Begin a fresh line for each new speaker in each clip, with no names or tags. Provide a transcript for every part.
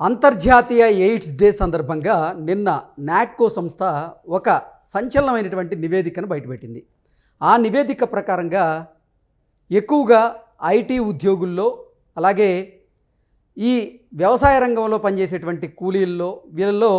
అంతర్జాతీయ AIDS day సందర్భంగా నిన్న నాక్కో సంస్థ ఒక సంచలనమైనటువంటి నివేదికను బయటపెట్టింది. ఆ నివేదిక ప్రకారంగా ఎక్కువగా ఐటీ ఉద్యోగుల్లో అలాగే ఈ వ్యవసాయ రంగంలో పనిచేసేటువంటి కూలీల్లో వీళ్ళలో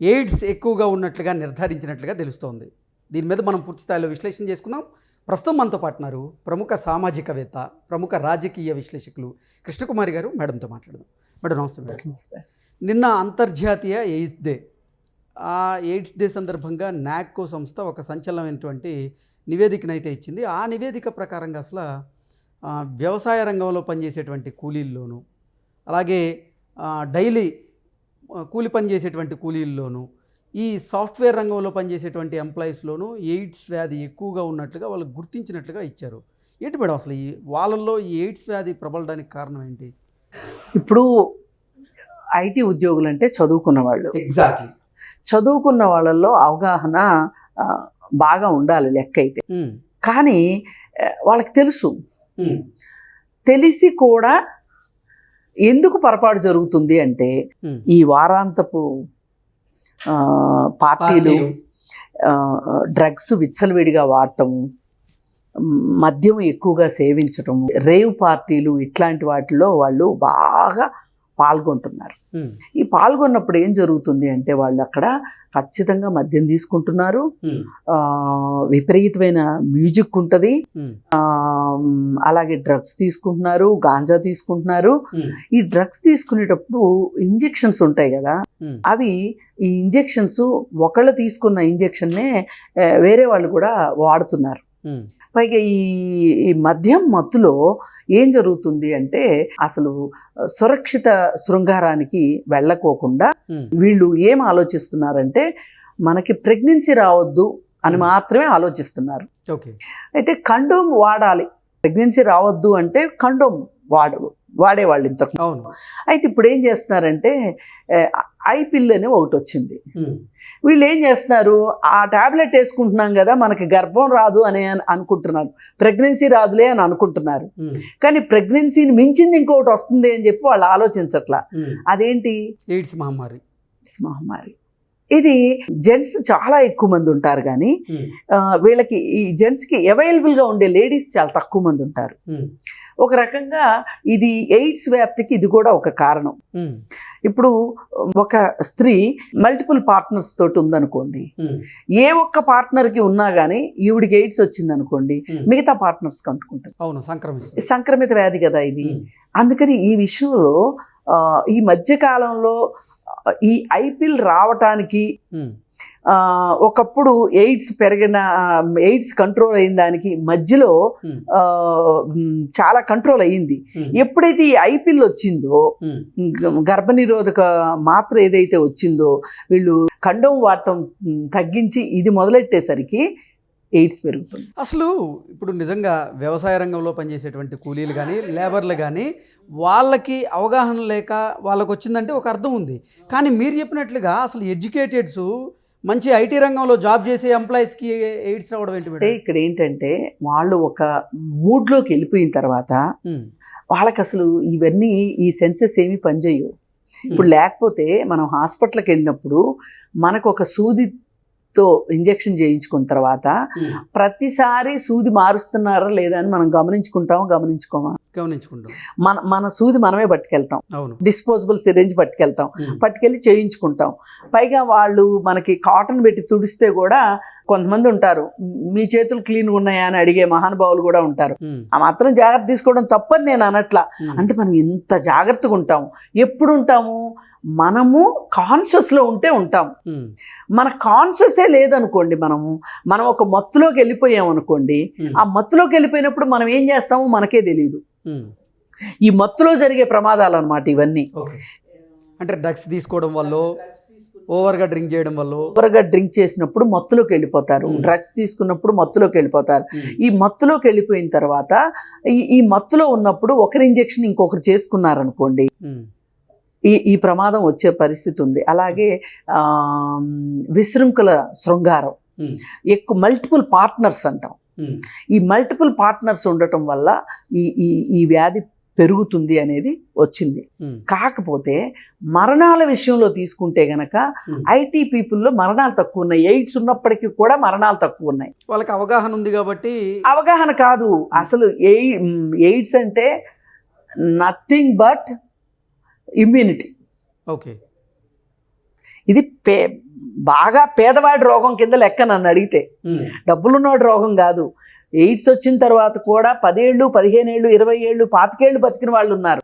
ఎయిడ్స్ ఎక్కువగా ఉన్నట్లుగా నిర్ధారించినట్లుగా తెలుస్తోంది. దీని మీద మనం పూర్తి స్థాయిలో విశ్లేషణ చేసుకుందాం. ప్రస్తుతం మనతో పాటున్నారు ప్రముఖ సామాజికవేత్త ప్రముఖ రాజకీయ విశ్లేషకులు కృష్ణకుమారి గారు. మేడంతో మాట్లాడదాం. మేడం నమస్తే మేడం. నిన్న అంతర్జాతీయ ఎయిడ్స్ డే. ఆ ఎయిడ్స్ డే సందర్భంగా నాక్కో సంస్థ ఒక సంచలనమైనటువంటి నివేదికనైతే ఇచ్చింది. ఆ నివేదిక ప్రకారంగా అసలు వ్యవసాయ రంగంలో పనిచేసేటువంటి కూలీల్లోనూ అలాగే డైలీ కూలి పని చేసేటువంటి కూలీల్లోనూ ఈ సాఫ్ట్వేర్ రంగంలో పనిచేసేటువంటి ఎంప్లాయీస్లోనూ ఎయిడ్స్ వ్యాధి ఎక్కువగా ఉన్నట్లుగా వాళ్ళు గుర్తించినట్లుగా ఇచ్చారు. ఏంటి మేడం అసలు ఈ వాళ్ళల్లో ఈ ఎయిడ్స్ వ్యాధి ప్రబలడానికి కారణం ఏంటి?
ఇప్పుడు ఐటీ ఉద్యోగులు అంటే చదువుకున్న వాళ్ళు
ఎగ్జాక్ట్లీ
చదువుకున్న వాళ్ళల్లో అవగాహన బాగా ఉండాలి లెక్క అయితే కానీ ఆ, వాళ్ళకి తెలుసు. తెలిసి కూడా ఎందుకు పొరపాటు జరుగుతుంది అంటే ఈ వారాంతపు పార్టీలు డ్రగ్స్ విచ్చలవిడిగా వాడటం మద్యం ఎక్కువగా సేవించటం రేవ్ పార్టీలు ఇట్లాంటి వాటిలో వాళ్ళు బాగా పాల్గొంటున్నారు. ఈ పాల్గొన్నప్పుడు ఏం జరుగుతుంది అంటే వాళ్ళు అక్కడ ఖచ్చితంగా మద్యం తీసుకుంటున్నారు. ఆ, విపరీతమైన మ్యూజిక్ ఉంటుంది. ఆ, అలాగే డ్రగ్స్ తీసుకుంటున్నారు గాంజా తీసుకుంటున్నారు. ఈ డ్రగ్స్ తీసుకునేటప్పుడు ఇంజెక్షన్స్ ఉంటాయి కదా. అవి ఈ ఇంజెక్షన్స్ ఒకళ్ళు తీసుకున్న ఇంజెక్షన్నే వేరే వాళ్ళు కూడా వాడుతున్నారు. పైగా ఈ ఈ మద్యం మత్తులో ఏం జరుగుతుంది అంటే అసలు సురక్షిత శృంగారానికి వెళ్ళకోకుండా వీళ్ళు ఏం ఆలోచిస్తున్నారంటే మనకి ప్రెగ్నెన్సీ రావద్దు అని. మాత్రమే ఆలోచిస్తున్నారు.
ఓకే.
అయితే కండోమ్ వాడాలి. ప్రెగ్నెన్సీ రావద్దు అంటే కండోమ్ వాడ వాడేవాళ్ళు ఇంతకు
అవును.
అయితే ఇప్పుడు ఏం చేస్తున్నారంటే ఐ పిల్ అని ఒకటి వచ్చింది. వీళ్ళు ఏం చేస్తున్నారు? ఆ టాబ్లెట్ వేసుకుంటున్నాం కదా మనకి గర్భం రాదు అని అన్- అనుకుంటున్నారు. ప్రెగ్నెన్సీ రాదులే అని అనుకుంటున్నారు. కానీ ప్రెగ్నెన్సీని మించింది ఇంకొకటి వస్తుంది అని చెప్పి వాళ్ళు ఆలోచించట్లా. అదేంటి?
ఎయిడ్స్ మహమ్మారి.
ఎయిడ్స్ మహమ్మారి. ఇది జెంట్స్ చాలా ఎక్కువ మంది ఉంటారు కానీ వీళ్ళకి ఈ జెంట్స్కి అవైలబుల్గా ఉండే లేడీస్ చాలా తక్కువ మంది ఉంటారు. ఒక రకంగా ఇది ఎయిడ్స్ వ్యాప్తికి ఇది కూడా ఒక కారణం. ఇప్పుడు ఒక స్త్రీ మల్టిపుల్ పార్ట్నర్స్ తోటి ఉందనుకోండి ఏ ఒక్క పార్ట్నర్కి ఉన్నా కానీ ఈవిడికి ఎయిడ్స్ వచ్చింది అనుకోండి మిగతా పార్ట్నర్స్ కంటుకుంటారు.
అవును సంక్రమిస్తుంది
సంక్రమిత వ్యాధి కదా ఇది. అందుకని ఈ విషయంలో ఈ మధ్యకాలంలో ఆ, ఈ ఐపిల్ రావటానికి ఒకప్పుడు ఎయిడ్స్ పెరిగిన ఎయిడ్స్ కంట్రోల్ అయిన దానికి మధ్యలో చాలా కంట్రోల్ అయ్యింది. ఎప్పుడైతే ఈ ఐపిల్ వచ్చిందో గర్భనిరోధక మాత్ర ఏదైతే వచ్చిందో వీళ్ళు కండం వాడటం తగ్గించి ఇది మొదలెట్టేసరికి ఎయిడ్స్ పెరుగుతుంది.
అసలు ఇప్పుడు నిజంగా వ్యవసాయ రంగంలో పనిచేసేటువంటి కూలీలు కానీ లేబర్లు కానీ వాళ్ళకి అవగాహన లేక వాళ్ళకి వచ్చిందంటే ఒక అర్థం ఉంది. కానీ మీరు చెప్పినట్లుగా అసలు ఎడ్యుకేటెడ్స్ మంచి ఐటీ రంగంలో జాబ్ చేసే ఎంప్లాయీస్కి ఎయిడ్స్ రావడం ఏంటి
అంటే ఇక్కడ ఏంటంటే వాళ్ళు ఒక మూడ్లోకి వెళ్ళిపోయిన తర్వాత వాళ్ళకి అసలు ఇవన్నీ ఈ సెన్సెస్ ఏమీ పనిచేయవు. ఇప్పుడు లేకపోతే మనం హాస్పిటల్కి వెళ్ళినప్పుడు మనకు ఒక సూదితో ఇంజెక్షన్ చేయించుకున్న తర్వాత ప్రతిసారి సూది మారుస్తున్నారా లేదా అని మనం గమనించుకుంటామా గమనించుకోమా?
గమనించుకుంటాం.
మన మన సూది మనమే పట్టుకెళ్తాం.
అవును.
డిస్పోజబుల్ సిరేంజ్ పట్టుకెళ్తాం. పట్టుకెళ్ళి చేయించుకుంటాం. పైగా వాళ్ళు మనకి కాటన్ పెట్టి తుడిస్తే కూడా కొంతమంది ఉంటారు మీ చేతులు క్లీన్గా ఉన్నాయా? అని అడిగే మహానుభావులు కూడా ఉంటారు. ఆ మాత్రం జాగ్రత్త తీసుకోవడం తప్పని నేను అనట్లా. అంటే మనం ఇంత జాగ్రత్తగా ఉంటాము? ఎప్పుడు ఉంటాము? మనము కాన్షియస్లో ఉంటే ఉంటాం. మన కాన్షియసే లేదనుకోండి మనము మనం ఒక మత్తులోకి వెళ్ళిపోయాం అనుకోండి ఆ మత్తులోకి వెళ్ళిపోయినప్పుడు మనం ఏం చేస్తామో మనకే తెలియదు ఈ మత్తులో జరిగే ప్రమాదాలు అనమాట ఇవన్నీ.
ఓకే. అంటే డ్రగ్స్ తీసుకోవడం వల్ల ఓవర్గా డ్రింక్ చేయడం వల్ల
ఓవర్గా డ్రింక్ చేసినప్పుడు మత్తులోకి వెళ్ళిపోతారు. డ్రగ్స్ తీసుకున్నప్పుడు మత్తులోకి వెళ్ళిపోతారు. ఈ మత్తులోకి వెళ్ళిపోయిన తర్వాత ఈ ఈ మత్తులో ఉన్నప్పుడు ఒకరి ఇంజెక్షన్ ఇంకొకరు చేసుకున్నారనుకోండి ఈ ఈ ప్రమాదం వచ్చే పరిస్థితి ఉంది. అలాగే విశృంఖల శృంగారం. ఎక్కువ మల్టిపుల్ పార్ట్నర్స్ అంటాం. ఈ మల్టిపుల్ పార్ట్నర్స్ ఉండటం వల్ల ఈ ఈ ఈ వ్యాధి పెరుగుతుంది అనేది వచ్చింది. కాకపోతే మరణాల విషయంలో తీసుకుంటే గనక. ఐటీ పీపుల్లో మరణాలు తక్కువ ఉన్నాయి. ఎయిడ్స్ ఉన్నప్పటికీ కూడా మరణాలు తక్కువ ఉన్నాయి.
వాళ్ళకి అవగాహన ఉంది కాబట్టి
అవగాహన కాదు. అసలు ఎయి ఎయిడ్స్ అంటే నథింగ్ బట్ ఇమ్యూనిటీ.
ఓకే.
ఇది పే బాగా పేదవాడి రోగం కింద లెక్క నన్ను అడిగితే. డబ్బులున్నోడి రోగం కాదు. ఎయిడ్స్ వచ్చిన తర్వాత కూడా పదేళ్ళు పదిహేను ఏళ్ళు ఇరవై ఏళ్ళు పాతికేళ్ళు బతికిన వాళ్ళు ఉన్నారు.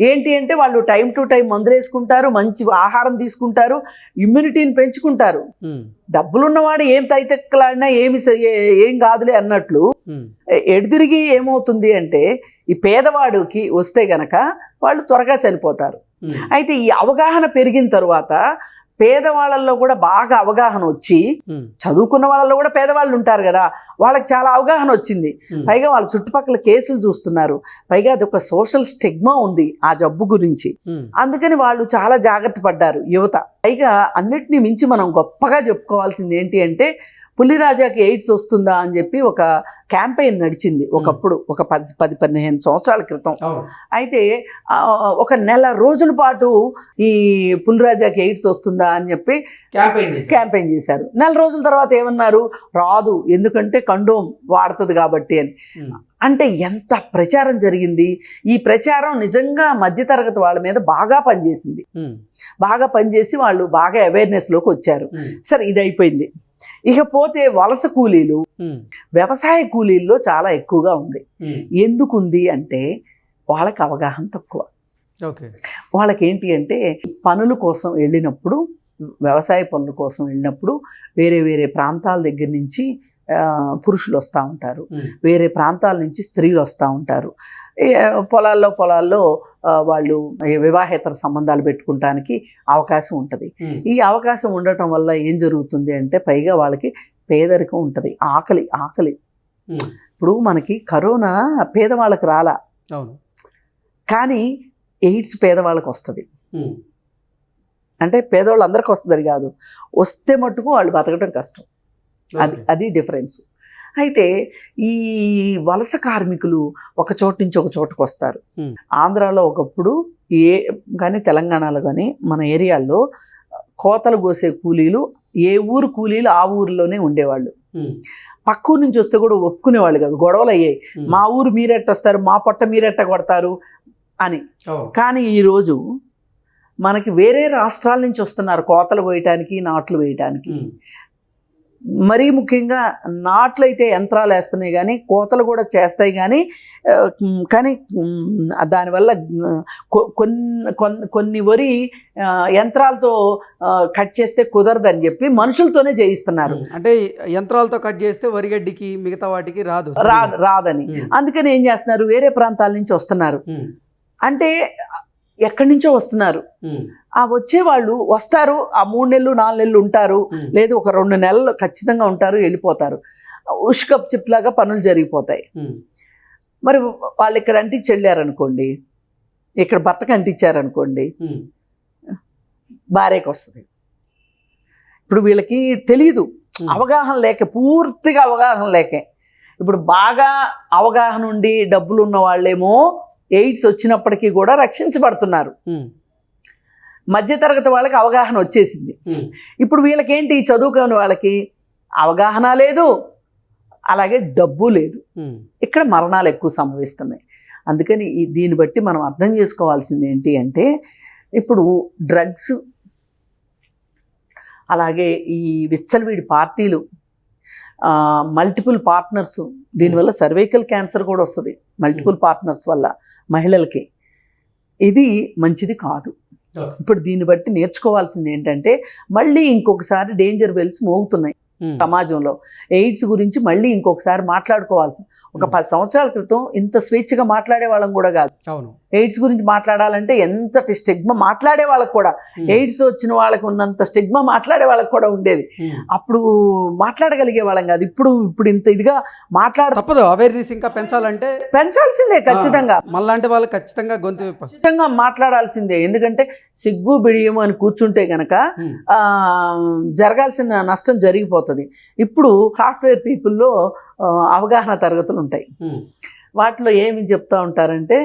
ఏంటి
అంటే వాళ్ళు టైం టు టైం మందులు వేసుకుంటారు మంచి ఆహారం తీసుకుంటారు ఇమ్యూనిటీని పెంచుకుంటారు. డబ్బులున్నవాడు ఏం తైతెక్కలాడినా ఏమి ఏ- కాదులే అన్నట్లు
ఉమ్,
ఎ- ఎడతిరిగి ఏమవుతుంది అంటే ఈ పేదవాడికి వస్తే గనక వాళ్ళు త్వరగా చనిపోతారు. అయితే ఈ అవగాహన పెరిగిన తర్వాత పేదవాళ్ళల్లో కూడా బాగా అవగాహన వచ్చి చదువుకున్న వాళ్ళలో కూడా పేదవాళ్ళు ఉంటారు కదా వాళ్ళకి చాలా అవగాహన వచ్చింది. పైగా వాళ్ళ చుట్టుపక్కల కేసులు చూస్తున్నారు. పైగా అది ఒక సోషల్ స్టిగ్మా ఉంది ఆ జబ్బు గురించి. అందుకని వాళ్ళు చాలా జాగ్రత్త పడ్డారు యువత. పైగా అన్నిటినీ మించి మనం గొప్పగా చెప్పుకోవాల్సింది ఏంటి అంటే పులిరాజాకి ఎయిడ్స్ వస్తుందా అని చెప్పి ఒక క్యాంపెయిన్ నడిచింది ఒకప్పుడు ఒక పది పది పదిహేను సంవత్సరాల క్రితం. అయితే ఒక నెల రోజుల పాటు ఈ పులిరాజాకి ఎయిడ్స్ వస్తుందా అని చెప్పి
క్యాంపెయిన్ చేశారు.
క్యాంపెయిన్ చేశారు. నెల రోజుల తర్వాత ఏమన్నారు? రాదు ఎందుకంటే కండోమ్ వాడుతుంది కాబట్టి అని. అంటే ఎంత ప్రచారం జరిగింది? ఈ ప్రచారం నిజంగా మధ్యతరగతి వాళ్ళ మీద బాగా పనిచేసింది. బాగా పనిచేసి వాళ్ళు బాగా అవేర్నెస్లోకి వచ్చారు. సరే ఇది అయిపోయింది. ఇకపోతే వలస కూలీలు వ్యవసాయ కూలీల్లో చాలా ఎక్కువగా ఉంది.
ఉమ్,
ఎందుకు ఉంది అంటే వాళ్ళకి అవగాహన తక్కువ.
ఓకే.
వాళ్ళకి ఏంటి అంటే పనుల కోసం వెళ్ళినప్పుడు వ్యవసాయ పనుల కోసం వెళ్ళినప్పుడు వేరే వేరే ప్రాంతాల దగ్గర నుంచి పురుషులు వస్తూ ఉంటారు. వేరే ప్రాంతాల నుంచి స్త్రీలు వస్తూ ఉంటారు. పొలాల్లో పొలాల్లో వాళ్ళు వివాహేతర సంబంధాలు పెట్టుకుంటానికి అవకాశం ఉంటుంది. ఈ అవకాశం ఉండటం వల్ల ఏం జరుగుతుంది అంటే పైగా వాళ్ళకి పేదరికం ఉంటుంది. ఆకలి ఆకలి. ఇప్పుడు మనకి కరోనా పేదవాళ్ళకి రాలా.
అవును.
కానీ ఎయిడ్స్ పేదవాళ్ళకి వస్తుంది. అంటే పేదవాళ్ళు అందరికీ వస్తుంది కాదు. వస్తే మట్టుకు వాళ్ళు బతకడం కష్టం. అది. అది డిఫరెన్స్. అయితే ఈ వలస కార్మికులు ఒక చోటు నుంచి ఒక చోటుకు వస్తారు. ఆంధ్రాలో ఒకప్పుడు ఏ కానీ తెలంగాణలో కానీ మన ఏరియాల్లో కోతలు కోసే కూలీలు ఏ ఊరు కూలీలు ఆ ఊరిలోనే ఉండేవాళ్ళు. పక్క ఊరు నుంచి వస్తే కూడా ఒప్పుకునేవాళ్ళు కాదు గొడవలు అయ్యాయి. మా ఊరు మీరెట్ట వస్తారు మా పొట్ట మీరెట్ట కొడతారు అని. కానీ ఈరోజు మనకి వేరే రాష్ట్రాల నుంచి వస్తున్నారు కోతలు వేయటానికి నాట్లు వేయటానికి. మరీ ముఖ్యంగా నాట్లు అయితే యంత్రాలు వేస్తున్నాయి కానీ కోతలు కూడా చేస్తాయి కానీ కానీ దానివల్ల కొన్ని కొన్- కొన్ని వరి యంత్రాలతో కట్ చేస్తే కుదరదని చెప్పి మనుషులతోనే చేయిస్తున్నారు.
అంటే యంత్రాలతో కట్ చేస్తే వరిగడ్డికి మిగతా వాటికి రాదు
రాదని. అందుకని ఏం చేస్తున్నారు? వేరే ప్రాంతాల నుంచి వస్తున్నారు. అంటే ఎక్కడి నుంచో వస్తున్నారు. ఆ వచ్చేవాళ్ళు వస్తారు ఆ మూడు నెలలు నాలుగు నెలలు ఉంటారు. లేదు ఒక రెండు నెలలు ఖచ్చితంగా ఉంటారు వెళ్ళిపోతారు. ఉష్కప్ చిప్లాగా పనులు జరిగిపోతాయి. మరి వాళ్ళు ఇక్కడ అంటించి వెళ్ళారనుకోండి ఇక్కడ భర్తకు అంటించారనుకోండి భార్యకి వస్తుంది. ఇప్పుడు వీళ్ళకి తెలియదు అవగాహన లేక పూర్తిగా అవగాహన లేకే. ఇప్పుడు బాగా అవగాహన ఉండి డబ్బులు ఉన్న వాళ్ళేమో ఎయిడ్స్ వచ్చినప్పటికీ కూడా రక్షించబడుతున్నారు. మధ్యతరగతి వాళ్ళకి అవగాహన వచ్చేసింది. ఇప్పుడు వీళ్ళకేంటి? చదువుకోని వాళ్ళకి అవగాహన లేదు అలాగే డబ్బు లేదు. ఇక్కడ మరణాలు ఎక్కువ సంభవిస్తున్నాయి. అందుకని దీన్ని బట్టి మనం అర్థం చేసుకోవాల్సింది ఏంటి అంటే ఇప్పుడు డ్రగ్స్ అలాగే ఈ విచ్చలవిడి పార్టీలు మల్టిపుల్ పార్ట్నర్స్ దీనివల్ల సర్వైకల్ క్యాన్సర్ కూడా వస్తుంది. మల్టిపుల్ పార్ట్నర్స్ వల్ల మహిళలకి. ఇది మంచిది కాదు. ఇప్పుడు దీన్ని బట్టి నేర్చుకోవాల్సింది ఏంటంటే మళ్ళీ ఇంకొకసారి డేంజర్ బెల్స్ మోగుతున్నాయి
ఉమ్,
సమాజంలో. ఎయిడ్స్ గురించి మళ్ళీ ఇంకొకసారి మాట్లాడుకోవాల్సి ఒక
Hmm.
పది సంవత్సరాల క్రితం ఇంత స్వేచ్ఛగా మాట్లాడే వాళ్ళం కూడా కాదు.
అవును.
ఎయిడ్స్ గురించి మాట్లాడాలంటే ఎంతటి స్టిగ్మా మాట్లాడే వాళ్ళకి కూడా. ఎయిడ్స్ వచ్చిన వాళ్ళకి ఉన్నంత స్టిగ్మా మాట్లాడే వాళ్ళకి కూడా ఉండేది. అప్పుడు మాట్లాడగలిగే వాళ్ళం కాదు. ఇప్పుడు ఇప్పుడు ఇంత ఇదిగా మాట్లాడ
తప్పదు. అవేర్నెస్ ఇంకా పెంచాలంటే
పెంచాల్సిందే ఖచ్చితంగా.
మళ్ళాంటి వాళ్ళు ఖచ్చితంగా గొంతు
ఖచ్చితంగా మాట్లాడాల్సిందే. ఎందుకంటే సిగ్గు బిడియము అని కూర్చుంటే గనక జరగాల్సిన నష్టం జరిగిపోతుంది. ఇప్పుడు సాఫ్ట్వేర్ పీపుల్లో అవగాహన తరగతులు ఉంటాయి. వాటిలో ఏమి చెప్తా ఉంటారంటే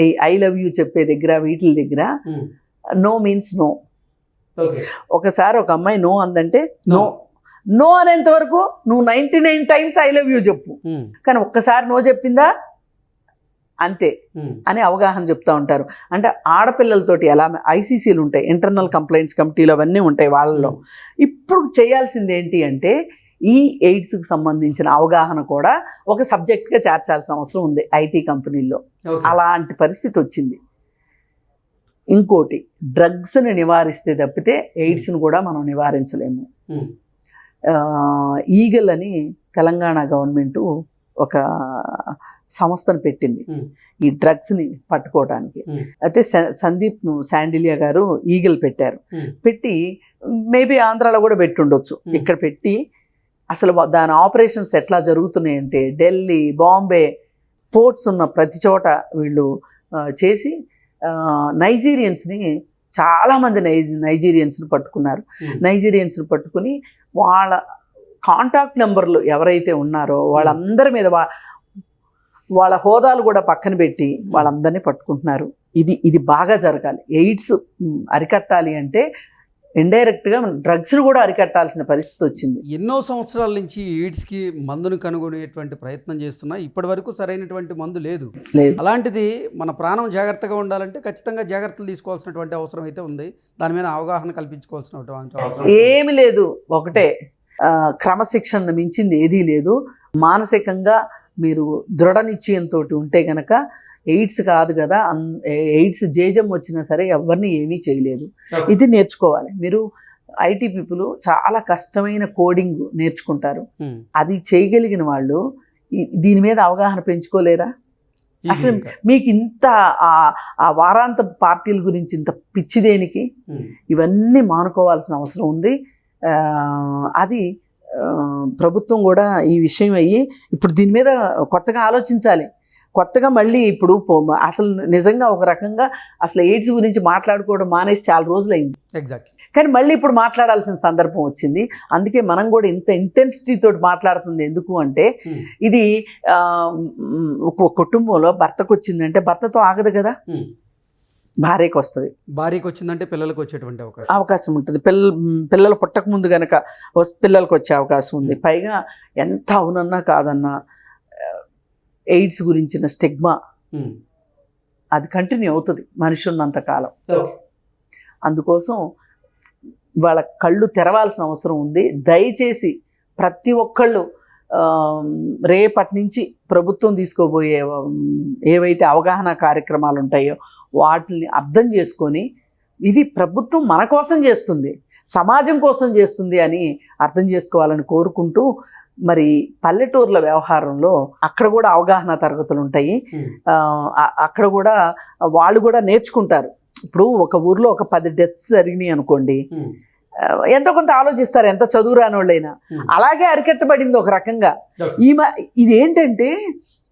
ఈ ఐ లవ్ యూ చెప్పే దగ్గర వీటి దగ్గర
um.
No means no
okay
ఒకసారి ఒక అమ్మాయి నో అందంటే నో. నో అనేంత వరకు నువ్వు ninety nine times I love you చెప్పు.
ఉమ్.
కానీ ఒక్కసారి నో చెప్పిందా? అంతే.
ఉమ్.
అని అవగాహన చెప్తా ఉంటారు. అంటే ఆడపిల్లలతోటి ఎలా ఐసీసీలు ఉంటాయి ఇంటర్నల్ కంప్లైంట్స్ కమిటీలు అవన్నీ ఉంటాయి వాళ్ళలో. ఇప్పుడు చేయాల్సింది ఏంటి అంటే ఈ ఎయిడ్స్కి సంబంధించిన అవగాహన కూడా ఒక సబ్జెక్ట్గా చేర్చాల్సిన అవసరం ఉంది ఐటీ కంపెనీల్లో. అలాంటి పరిస్థితి వచ్చింది ఇంకోటి డ్రగ్స్ని నివారిస్తే తప్పితే ఎయిడ్స్ని కూడా మనం నివారించలేము. ఆ, ఈగల్ అని తెలంగాణ గవర్నమెంట్ ఒక సంస్థను పెట్టింది
ఉమ్.
ఈ డ్రగ్స్ని పట్టుకోవడానికి. అయితే సందీప్ శాండిలియా గారు ఈగల్ పెట్టారు. పెట్టి మేబీ ఆంధ్రాలో కూడా పెట్టి ఉండొచ్చు
Hmm.
ఇక్కడ పెట్టి అసలు దాని ఆపరేషన్స్ ఎట్లా జరుగుతున్నాయంటే ఢిల్లీ బాంబే పోర్ట్స్ ఉన్న ప్రతి చోట వీళ్ళు చేసి నైజీరియన్స్ని చాలామంది నై నైజీరియన్స్ని పట్టుకున్నారు. నైజీరియన్స్ని పట్టుకుని వాళ్ళ కాంటాక్ట్ నెంబర్లు ఎవరైతే ఉన్నారో వాళ్ళందరి మీద వా వాళ్ళ హోదాలు కూడా పక్కన పెట్టి వాళ్ళందరినీ పట్టుకుంటున్నారు. ఇది ఇది బాగా జరగాలి. ఎయిడ్స్ అరికట్టాలి అంటే ఇండైరెక్ట్గా డ్రగ్స్ను కూడా అరికట్టాల్సిన పరిస్థితి వచ్చింది.
ఎన్నో సంవత్సరాల నుంచి ఎయిడ్స్కి మందును కనుగొనేటువంటి ప్రయత్నం చేస్తున్నా ఇప్పటి వరకు సరైనటువంటి మందు లేదు. అలాంటిది మన ప్రాణం జాగ్రత్తగా ఉండాలంటే ఖచ్చితంగా జాగ్రత్తలు తీసుకోవాల్సినటువంటి అవసరం అయితే ఉంది. దాని మీద అవగాహన కల్పించుకోవాల్సినటువంటి అవసరం
ఏమి లేదు. ఒకటే ఆ, క్రమశిక్షణ మించింది ఏదీ లేదు. మానసికంగా మీరు దృఢ నిశ్చయంతో ఉంటే గనక ఎయిడ్స్ కాదు కదా ఎయిడ్స్ జేజం వచ్చినా సరే ఎవరిని ఏమీ చేయలేదు. ఇది నేర్చుకోవాలి మీరు ఐటీ పీపుల్ చాలా కష్టమైన కోడింగ్ నేర్చుకుంటారు. అది చేయగలిగిన వాళ్ళు దీని మీద అవగాహన పెంచుకోలేరా అసలు. మీకు ఇంత ఆ- ఆ వారాంత పార్టీల గురించి ఇంత పిచ్చి దేనికి. ఇవన్నీ మానుకోవాల్సిన అవసరం ఉంది అది ప్రభుత్వం కూడా ఈ విషయం అయ్యి ఇప్పుడు దీని మీద కొత్తగా ఆలోచించాలి కొత్తగా మళ్ళీ ఇప్పుడు అసలు నిజంగా ఒక రకంగా అసలు ఎయిడ్స్ గురించి మాట్లాడుకోవడం మానేసి చాలా రోజులైంది.
ఎగ్జాక్ట్లీ
కానీ మళ్ళీ ఇప్పుడు మాట్లాడాల్సిన సందర్భం వచ్చింది. అందుకే మనం కూడా ఇంత ఇంటెన్సిటీ తోటి మాట్లాడుతుంది ఎందుకు అంటే. ఇది ఒక కుటుంబంలో భర్తకు వచ్చిందంటే భర్తతో ఆగదు కదా. భార్యకు వస్తుంది.
భార్యకి వచ్చిందంటే పిల్లలకు వచ్చేటువంటి అవకాశం.
అవకాశం ఉంటుంది. పిల్ల పిల్లలు పుట్టక ముందు కనుక పిల్లలకు వచ్చే అవకాశం ఉంది. పైగా ఎంత అవునన్నా కాదన్నా ఎయిడ్స్ గురించిన స్టిగ్మా
ఉమ్.
అది కంటిన్యూ అవుతుంది మనిషి ఉన్నంత కాలం
ఓకే.
అందుకోసం వాళ్ళ కళ్ళు తెరవాల్సిన అవసరం ఉంది దయచేసి ప్రతి ఒక్కళ్ళు రేపటి నుంచి ప్రభుత్వం తీసుకోబోయే ఏవైతే అవగాహన కార్యక్రమాలు ఉంటాయో వాటిని అర్థం చేసుకొని ఇది ప్రభుత్వం మన కోసం చేస్తుంది సమాజం కోసం చేస్తుంది అని అర్థం చేసుకోవాలని కోరుకుంటూ మరి పల్లెటూర్ల వ్యవహారంలో అక్కడ కూడా అవగాహన తరగతులు ఉంటాయి. అక్కడ కూడా వాళ్ళు కూడా నేర్చుకుంటారు. ఇప్పుడు ఒక ఊర్లో ఒక పది డెత్స్ జరిగినాయి అనుకోండి. ఎంతో కొంత ఆలోచిస్తారు ఎంత చదువు రాని వాళ్ళైనా. అలాగే అరికట్టబడింది ఒక రకంగా. ఈ ఇదేంటంటే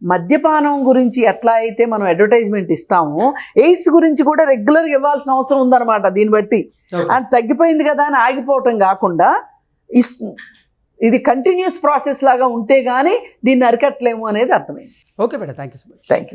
మద్యపానం గురించి ఎట్లా అయితే మనం అడ్వర్టైజ్మెంట్ ఇస్తామో ఎయిడ్స్ గురించి కూడా రెగ్యులర్గా ఇవ్వాల్సిన అవసరం ఉందన్నమాట దీన్ని బట్టి. అండ్ తగ్గిపోయింది కదా అని ఆగిపోవటం కాకుండా ఇస్- ఇది కంటిన్యూస్ ప్రాసెస్ లాగా ఉంటే కానీ దీన్ని అరికట్టలేము అనేది అర్థమైంది.
Okay madam thank you so much.
Thank you